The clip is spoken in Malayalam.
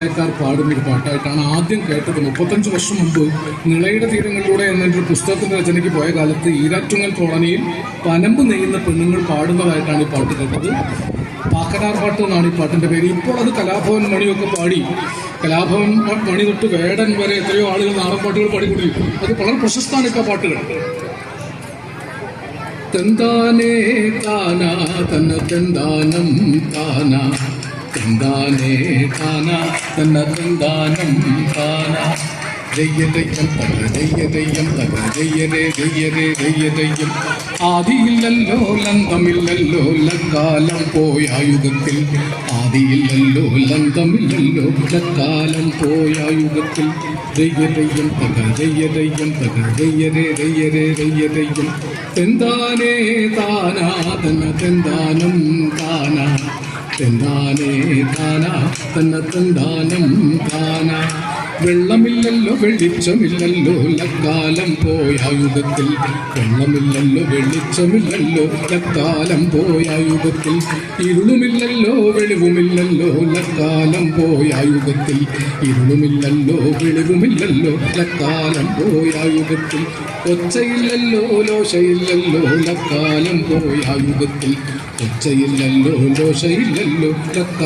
ക്കാർ പാടുന്ന ഒരു പാട്ടായിട്ടാണ് ആദ്യം കേട്ടത്. മുപ്പത്തഞ്ച് വർഷം മുമ്പ് നിളയുടെ തീരങ്ങളിലൂടെ എന്നൊരു പുസ്തകത്തിന്റെ രചനയ്ക്ക് പോയ കാലത്ത് ഈരാറ്റുങ്ങൽ കോളനിയിൽ പനമ്പ് നെയ്യുന്ന പെണ്ണുങ്ങൾ പാടുന്നതായിട്ടാണ് ഈ പാട്ട് കേട്ടത്. പാക്കനാർ പാട്ട് എന്നാണ് ഈ പാട്ടിന്റെ പേര്. ഇപ്പോൾ അത് കലാഭവൻ മണിയൊക്കെ പാടി. കലാഭവൻ മണി തൊട്ട് വേടൻ വരെ എത്രയോ ആളുകൾ നാടൻ പാട്ടുകൾ പാടിക്കൊണ്ടിരിക്കും അത് വളരെ പ്രശസ്തമാണ് ഇപ്പോൾ പാട്ടുകൾ. തെന്താനേ താനാ തന്ന തെന്താനം താനാ. താനാ താനാ ആദിയില്ലല്ലോ ലന്തമില്ലല്ലോ ലക്കാലം പോയായുഗത്തിൽ ആദിയില്ലല്ലോ ലന്തമില്ലല്ലോ ലക്കാലം പോയായുഗത്തിൽ ദയ്യതയ്യം തക ദയ്യതയ്യം തക ദയ്യരേ ദയ്യരേ ദയ്യതയ്യം തെന്താനേ താനാ തന്ന തെന്താനം താനാ തെന്താനേ താനാ തന്ന തെന്താനം താനാ വെള്ളമില്ലല്ലോ വെളിച്ചമില്ലല്ലോ ലക്കാലം പോയ യുഗത്തിൽ വെള്ളമില്ലല്ലോ വെളിച്ചമില്ലല്ലോ ലക്കാലം പോയ യുഗത്തിൽ ഇരുളുമില്ലല്ലോ വെളിവുമില്ലല്ലോ ലക്കാലം പോയ യുഗത്തിൽ ഇരുളുമില്ലല്ലോ വെളിവുമില്ലല്ലോ ലക്കാലം പോയ യുഗത്തിൽ ഒച്ചയില്ലല്ലോ ലോശയില്ലല്ലോ ലക്കാലം പോയ യുഗത്തിൽ ഒച്ചയില്ലല്ലോ ലോശയില്ലല്ലോ ലക്കാ